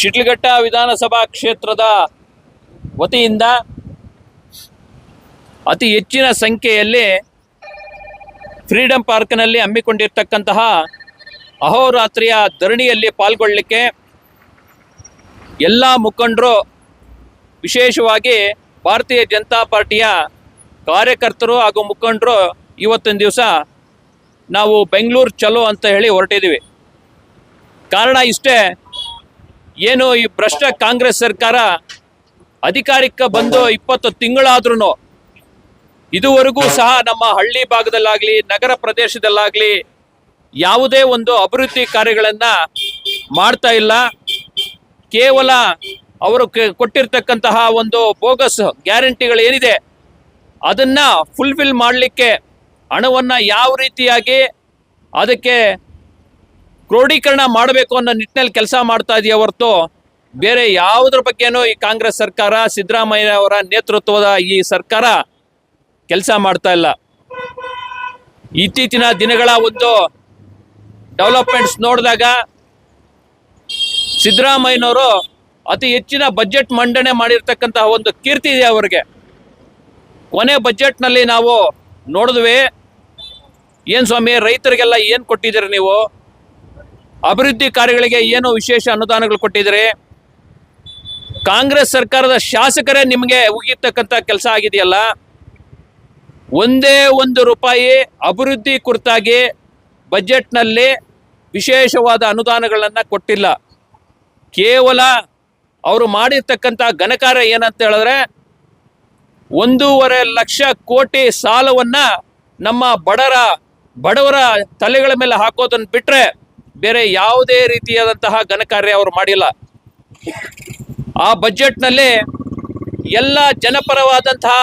ಶಿಡ್ಲಘಟ್ಟ ವಿಧಾನಸಭಾ ಕ್ಷೇತ್ರದ ವತಿಯಿಂದ ಅತಿ ಹೆಚ್ಚಿನ ಸಂಖ್ಯೆಯಲ್ಲಿ ಫ್ರೀಡಂ ಪಾರ್ಕ್ನಲ್ಲಿ ಹಮ್ಮಿಕೊಂಡಿರ್ತಕ್ಕಂತಹ ಅಹೋರಾತ್ರಿಯ ಧರಣಿಯಲ್ಲಿ ಪಾಲ್ಗೊಳ್ಳಲಿಕ್ಕೆ ಎಲ್ಲ ಮುಖಂಡರು, ವಿಶೇಷವಾಗಿ ಭಾರತೀಯ ಜನತಾ ಪಾರ್ಟಿಯ ಕಾರ್ಯಕರ್ತರು ಹಾಗೂ ಮುಖಂಡರು, ಇವತ್ತಿನ ದಿವಸ ನಾವು ಬೆಂಗಳೂರು ಚಲೋ ಅಂತ ಹೇಳಿ ಹೊರಟಿದ್ದೀವಿ. ಕಾರಣ ಇಷ್ಟೇ ಏನು ಈ ಭ್ರಷ್ಟ ಕಾಂಗ್ರೆಸ್ ಸರ್ಕಾರ ಅಧಿಕಾರಕ್ಕೆ ಬಂದು ಇಪ್ಪತ್ತು ತಿಂಗಳಾದ್ರೂ ಇದುವರೆಗೂ ಸಹ ನಮ್ಮ ಹಳ್ಳಿ ಭಾಗದಲ್ಲಾಗ್ಲಿ, ನಗರ ಪ್ರದೇಶದಲ್ಲಾಗ್ಲಿ ಯಾವುದೇ ಒಂದು ಅಭಿವೃದ್ಧಿ ಕಾರ್ಯಗಳನ್ನ ಮಾಡ್ತಾ ಇಲ್ಲ. ಕೇವಲ ಅವರು ಕೊಟ್ಟಿರ್ತಕ್ಕಂತಹ ಒಂದು ಬೋಗಸ್ ಗ್ಯಾರಂಟಿಗಳು ಏನಿದೆ ಅದನ್ನ ಫುಲ್ಫಿಲ್ ಮಾಡಲಿಕ್ಕೆ ಹಣವನ್ನ ಯಾವ ರೀತಿಯಾಗಿ ಅದಕ್ಕೆ ಕ್ರೋಢೀಕರಣ ಮಾಡಬೇಕು ಅನ್ನೋ ನಿಟ್ಟಿನಲ್ಲಿ ಕೆಲಸ ಮಾಡ್ತಾ ಇದೆಯಾ ಹೊರತು ಬೇರೆ ಯಾವುದ್ರ ಬಗ್ಗೆನೂ ಈ ಕಾಂಗ್ರೆಸ್ ಸರ್ಕಾರ, ಸಿದ್ದರಾಮಯ್ಯ ಅವರ ನೇತೃತ್ವದ ಈ ಸರ್ಕಾರ ಕೆಲಸ ಮಾಡ್ತಾ ಇಲ್ಲ. ಇತ್ತೀಚಿನ ದಿನಗಳ ಒಂದು ಡೆವಲಪ್ಮೆಂಟ್ಸ್ ನೋಡಿದಾಗ ಸಿದ್ದರಾಮಯ್ಯನವರು ಅತಿ ಹೆಚ್ಚಿನ ಬಜೆಟ್ ಮಂಡನೆ ಮಾಡಿರ್ತಕ್ಕಂತಹ ಒಂದು ಕೀರ್ತಿ ಇದೆ ಅವರಿಗೆ. ಕೊನೆ ಬಜೆಟ್ನಲ್ಲಿ ನಾವು ನೋಡಿದ್ವಿ, ಏನು ಸ್ವಾಮಿ ರೈತರಿಗೆಲ್ಲ ಏನು ಕೊಟ್ಟಿದ್ದೀರಿ ನೀವು? ಅಭಿವೃದ್ಧಿ ಕಾರ್ಯಗಳಿಗೆ ಏನು ವಿಶೇಷ ಅನುದಾನಗಳು ಕೊಟ್ಟಿದ್ರೆ ಕಾಂಗ್ರೆಸ್ ಸರ್ಕಾರದ ಶಾಸಕರೇ ನಿಮಗೆ ಉಗಿತಕ್ಕಂಥ ಕೆಲಸ ಆಗಿದೆಯಲ್ಲ, ಒಂದೇ ಒಂದು ರೂಪಾಯಿ ಅಭಿವೃದ್ಧಿ ಕುರಿತಾಗಿ ಬಜೆಟ್ನಲ್ಲಿ ವಿಶೇಷವಾದ ಅನುದಾನಗಳನ್ನು ಕೊಟ್ಟಿಲ್ಲ. ಕೇವಲ ಅವರು ಮಾಡಿರ್ತಕ್ಕಂಥ ಘನಕಾರ್ಯ ಏನಂತ ಹೇಳಿದ್ರೆ ಒಂದೂವರೆ ಲಕ್ಷ ಕೋಟಿ ಸಾಲವನ್ನು ನಮ್ಮ ಬಡರ, ಬಡವರ ತಲೆಗಳ ಮೇಲೆ ಹಾಕೋದನ್ನು ಬಿಟ್ರೆ ಬೇರೆ ಯಾವುದೇ ರೀತಿಯಾದಂತಹ ಘನಕಾರ್ಯ ಅವರು ಮಾಡಿಲ್ಲ. ಆ ಬಜೆಟ್ನಲ್ಲಿ ಎಲ್ಲ ಜನಪರವಾದಂತಹ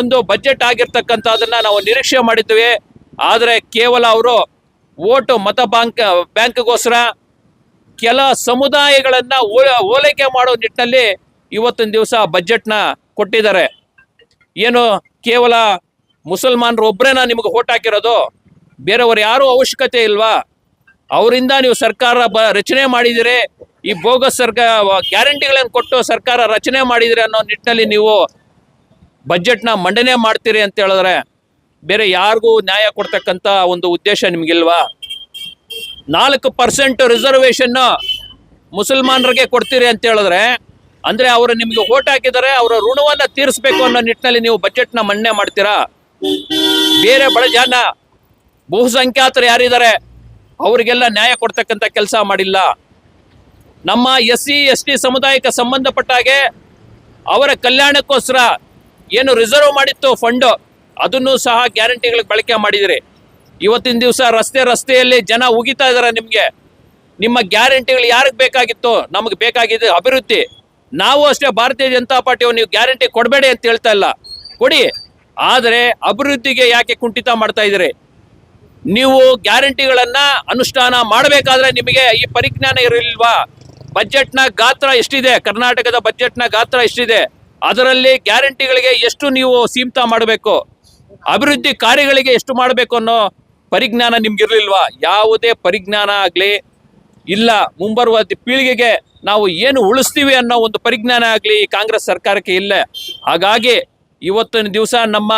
ಒಂದು ಬಜೆಟ್ ಆಗಿರ್ತಕ್ಕಂಥದ್ದನ್ನ ನಾವು ನಿರೀಕ್ಷೆ ಮಾಡಿದ್ವಿ. ಆದರೆ ಕೇವಲ ಅವರು ಓಟು ಮತ ಬ್ಯಾಂಕ್, ಬ್ಯಾಂಕ್ಗೋಸ್ಕರ ಕೆಲ ಸಮುದಾಯಗಳನ್ನು ಓಲೈಕೆ ಮಾಡೋ ನಿಟ್ಟಿನಲ್ಲಿ ಇವತ್ತಿನ ದಿವಸ ಬಜೆಟ್ನ ಕೊಟ್ಟಿದ್ದಾರೆ. ಏನು ಕೇವಲ ಮುಸಲ್ಮಾನರು ಒಬ್ಬರೇನ ನಿಮಗೆ ಓಟ್ ಹಾಕಿರೋದು, ಬೇರೆಯವರು ಯಾರೂ ಅವಶ್ಯಕತೆ ಇಲ್ವಾ? ಅವರಿಂದ ನೀವು ಸರ್ಕಾರ ಬ, ರಚನೆ ಮಾಡಿದಿರಿ, ಈ ಬೋಗಸ್ ಸರ್ಕಾರ ಗ್ಯಾರಂಟಿಗಳನ್ನು ಕೊಟ್ಟು ಸರ್ಕಾರ ರಚನೆ ಮಾಡಿದಿರಿ ಅನ್ನೋ ನಿಟ್ಟಿನಲ್ಲಿ ನೀವು ಬಜೆಟ್ನ ಮಂಡನೆ ಮಾಡ್ತೀರಿ ಅಂತ ಹೇಳಿದ್ರೆ ಬೇರೆ ಯಾರಿಗೂ ನ್ಯಾಯ ಕೊಡ್ತಕ್ಕಂಥ ಒಂದು ಉದ್ದೇಶ ನಿಮಗಿಲ್ವಾ? ನಾಲ್ಕು ಪರ್ಸೆಂಟ್ ರಿಸರ್ವೇಷನ್ ಮುಸಲ್ಮಾನರಿಗೆ ಕೊಡ್ತೀರಿ ಅಂತ ಹೇಳಿದ್ರೆ, ಅಂದ್ರೆ ಅವರು ನಿಮಗೆ ಓಟ್ ಹಾಕಿದರೆ ಅವರ ಋಣವನ್ನ ತೀರಿಸಬೇಕು ಅನ್ನೋ ನಿಟ್ಟಿನಲ್ಲಿ ನೀವು ಬಜೆಟ್ನ ಮಂಡನೆ ಮಾಡ್ತೀರಾ? ಬೇರೆ ಬಡ ಜನ, ಬಹುಸಂಖ್ಯಾತರು ಯಾರಿದ್ದಾರೆ? ಅವರಿಗೆಲ್ಲ ನ್ಯಾಯ ಕೊಡ್ತಕ್ಕಂಥ ಕೆಲಸ ಮಾಡಿಲ್ಲ. ನಮ್ಮ ಎಸ್ ಸಿ ಎಸ್ ಟಿ ಸಮುದಾಯಕ್ಕೆ ಸಂಬಂಧಪಟ್ಟ ಹಾಗೆ ಅವರ ಕಲ್ಯಾಣಕ್ಕೋಸ್ಕರ ಏನು ರಿಸರ್ವ್ ಮಾಡಿತ್ತು ಫಂಡು ಅದನ್ನು ಸಹ ಗ್ಯಾರಂಟಿಗಳಿಗೆ ಬಳಕೆ ಮಾಡಿದಿರಿ. ಇವತ್ತಿನ ದಿವಸ ರಸ್ತೆ ರಸ್ತೆಯಲ್ಲಿ ಜನ ಉಗಿತಾ ಇದ್ದಾರೆ ನಿಮಗೆ. ನಿಮ್ಮ ಗ್ಯಾರಂಟಿಗಳು ಯಾರಿಗೆ ಬೇಕಾಗಿತ್ತು? ನಮಗೆ ಬೇಕಾಗಿದೆ ಅಭಿವೃದ್ಧಿ. ನಾವು ಅಷ್ಟೇ ಭಾರತೀಯ ಜನತಾ ಪಾರ್ಟಿಯವರು, ನೀವು ಗ್ಯಾರಂಟಿ ಕೊಡಬೇಡಿ ಅಂತ ಹೇಳ್ತಾ ಇಲ್ಲ. ಕೊಡಿ. ಆದರೆ ಅಭಿವೃದ್ಧಿಗೆ ಯಾಕೆ ಕುಂಠಿತ ಮಾಡ್ತಾ ನೀವು ಗ್ಯಾರಂಟಿಗಳನ್ನು ಅನುಷ್ಠಾನ ಮಾಡಬೇಕಾದ್ರೆ ನಿಮಗೆ ಈ ಪರಿಜ್ಞಾನ ಇರಲಿಲ್ವಾ? ಬಜೆಟ್ನ ಗಾತ್ರ ಎಷ್ಟಿದೆ? ಕರ್ನಾಟಕದ ಬಜೆಟ್ನ ಗಾತ್ರ ಎಷ್ಟಿದೆ? ಅದರಲ್ಲಿ ಗ್ಯಾರಂಟಿಗಳಿಗೆ ಎಷ್ಟು ನೀವು ಸೀಮಿತ ಮಾಡಬೇಕು? ಅಭಿವೃದ್ಧಿ ಕಾರ್ಯಗಳಿಗೆ ಎಷ್ಟು ಮಾಡಬೇಕು ಅನ್ನೋ ಪರಿಜ್ಞಾನ ನಿಮ್ಗಿರ್ಲಿಲ್ವಾ? ಯಾವುದೇ ಪರಿಜ್ಞಾನ ಆಗಲಿ ಇಲ್ಲ, ಮುಂಬರುವ ಪೀಳಿಗೆಗೆ ನಾವು ಏನು ಉಳಿಸ್ತೀವಿ ಅನ್ನೋ ಒಂದು ಪರಿಜ್ಞಾನ ಆಗಲಿ ಈ ಕಾಂಗ್ರೆಸ್ ಸರ್ಕಾರಕ್ಕೆ ಇಲ್ಲ. ಹಾಗಾಗಿ ಇವತ್ತಿನ ದಿವಸ ನಮ್ಮ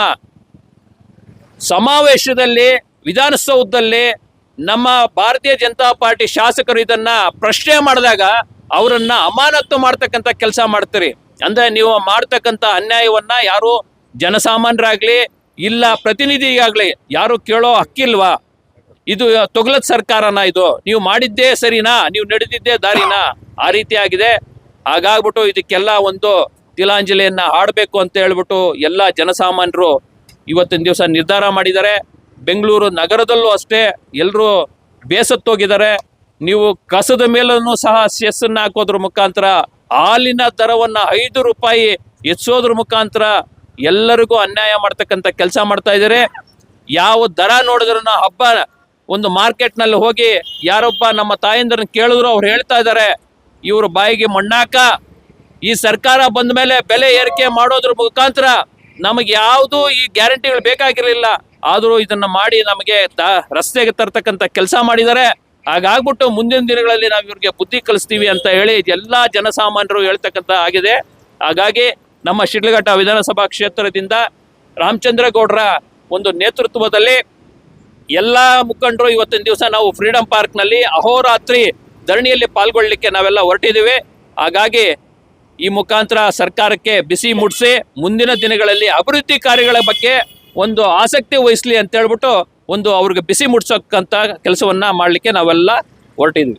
ಸಮಾವೇಶದಲ್ಲಿ ವಿಧಾನಸೌಧದಲ್ಲಿ ನಮ್ಮ ಭಾರತೀಯ ಜನತಾ ಪಾರ್ಟಿ ಶಾಸಕರು ಇದನ್ನ ಪ್ರಶ್ನೆ ಮಾಡಿದಾಗ ಅವರನ್ನ ಅಮಾನತ್ತು ಮಾಡ್ತಕ್ಕಂಥ ಕೆಲಸ ಮಾಡ್ತೀರಿ. ಅಂದ್ರೆ ನೀವು ಮಾಡ್ತಕ್ಕಂಥ ಅನ್ಯಾಯವನ್ನ ಯಾರು ಜನಸಾಮಾನ್ಯರಾಗ್ಲಿ ಇಲ್ಲ ಪ್ರತಿನಿಧಿಗಾಗ್ಲಿ ಯಾರು ಕೇಳೋ ಹಕ್ಕಿಲ್ವಾ? ಇದು ತೊಗಲತ್ ಸರ್ಕಾರನ ಇದು. ನೀವು ಮಾಡಿದ್ದೇ ಸರಿನಾ? ನೀವು ನಡೆದಿದ್ದೇ ದಾರಿನಾ? ಆ ರೀತಿ ಆಗಿದೆ. ಹಾಗಾಗ್ಬಿಟ್ಟು ಇದಕ್ಕೆಲ್ಲ ಒಂದು ತಿಲಾಂಜಲಿಯನ್ನ ಹಾಡಬೇಕು ಅಂತ ಹೇಳ್ಬಿಟ್ಟು ಎಲ್ಲ ಜನಸಾಮಾನ್ಯರು ಇವತ್ತಿನ ದಿವಸ ನಿರ್ಧಾರ ಮಾಡಿದ್ದಾರೆ. ಬೆಂಗಳೂರು ನಗರದಲ್ಲೂ ಅಷ್ಟೇ ಎಲ್ಲರೂ ಬೇಸತ್ತೋಗಿದ್ದಾರೆ. ನೀವು ಕಸದ ಮೇಲೂ ಸಹ ಸೆಸ್ಸನ್ನು ಹಾಕೋದ್ರ ಮುಖಾಂತರ ಹಾಲಿನ ದರವನ್ನು ಐದು ರೂಪಾಯಿ ಹೆಚ್ಚೋದ್ರ ಮುಖಾಂತರ ಎಲ್ಲರಿಗೂ ಅನ್ಯಾಯ ಮಾಡ್ತಕ್ಕಂಥ ಕೆಲಸ ಮಾಡ್ತಾ ಇದ್ದಾರೆ. ಯಾವ ದರ ನೋಡಿದ್ರೂ ಹಬ್ಬ ಒಂದು ಮಾರ್ಕೆಟ್ನಲ್ಲಿ ಹೋಗಿ ಯಾರೊಬ್ಬ ನಮ್ಮ ತಾಯಂದ್ರನ್ನ ಕೇಳಿದ್ರು ಅವ್ರು ಹೇಳ್ತಾ ಇದ್ದಾರೆ. ಇವ್ರ ಬಾಯಿಗೆ ಮಣ್ಣಾಕ, ಈ ಸರ್ಕಾರ ಬಂದ ಮೇಲೆ ಬೆಲೆ ಏರಿಕೆ ಮಾಡೋದ್ರ ಮುಖಾಂತರ ನಮಗೆ ಯಾವುದು ಈ ಗ್ಯಾರಂಟಿಗಳು ಬೇಕಾಗಿರಲಿಲ್ಲ. ಆದರೂ ಇದನ್ನ ಮಾಡಿ ನಮಗೆ ರಸ್ತೆಗೆ ತರ್ತಕ್ಕಂಥ ಕೆಲಸ ಮಾಡಿದ್ದಾರೆ. ಹಾಗಾಗ್ಬಿಟ್ಟು ಮುಂದಿನ ದಿನಗಳಲ್ಲಿ ನಾವು ಇವ್ರಿಗೆ ಬುದ್ಧಿ ಕಲಿಸ್ತೀವಿ ಅಂತ ಹೇಳಿ ಎಲ್ಲ ಜನಸಾಮಾನ್ಯರು ಹೇಳ್ತಕ್ಕಂಥ ಆಗಿದೆ. ಹಾಗಾಗಿ ನಮ್ಮ ಶಿಡ್ಲಘಟ್ಟ ವಿಧಾನಸಭಾ ಕ್ಷೇತ್ರದಿಂದ ರಾಮಚಂದ್ರ ಗೌಡ್ರ ಒಂದು ನೇತೃತ್ವದಲ್ಲಿ ಎಲ್ಲ ಮುಖಂಡರು ಇವತ್ತಿನ ದಿವಸ ನಾವು ಫ್ರೀಡಂ ಪಾರ್ಕ್ನಲ್ಲಿ ಅಹೋರಾತ್ರಿ ಧರಣಿಯಲ್ಲಿ ಪಾಲ್ಗೊಳ್ಳಲಿಕ್ಕೆ ನಾವೆಲ್ಲ ಹೊರಟಿದ್ದೀವಿ. ಹಾಗಾಗಿ ಈ ಮುಖಾಂತರ ಸರ್ಕಾರಕ್ಕೆ ಬಿಸಿ ಮುಡಿಸಿ ಮುಂದಿನ ದಿನಗಳಲ್ಲಿ ಅಭಿವೃದ್ಧಿ ಕಾರ್ಯಗಳ ಬಗ್ಗೆ ಒಂದು ಆಸಕ್ತಿ ವಹಿಸ್ಲಿ ಅಂತ ಹೇಳ್ಬಿಟ್ಟು ಒಂದು ಅವ್ರಿಗೆ ಬಿಸಿ ಮುಟ್ಸೋಕ್ಕಂಥ ಕೆಲಸವನ್ನ ಮಾಡಲಿಕ್ಕೆ ನಾವೆಲ್ಲ ಹೊರಟಿದ್ವಿ.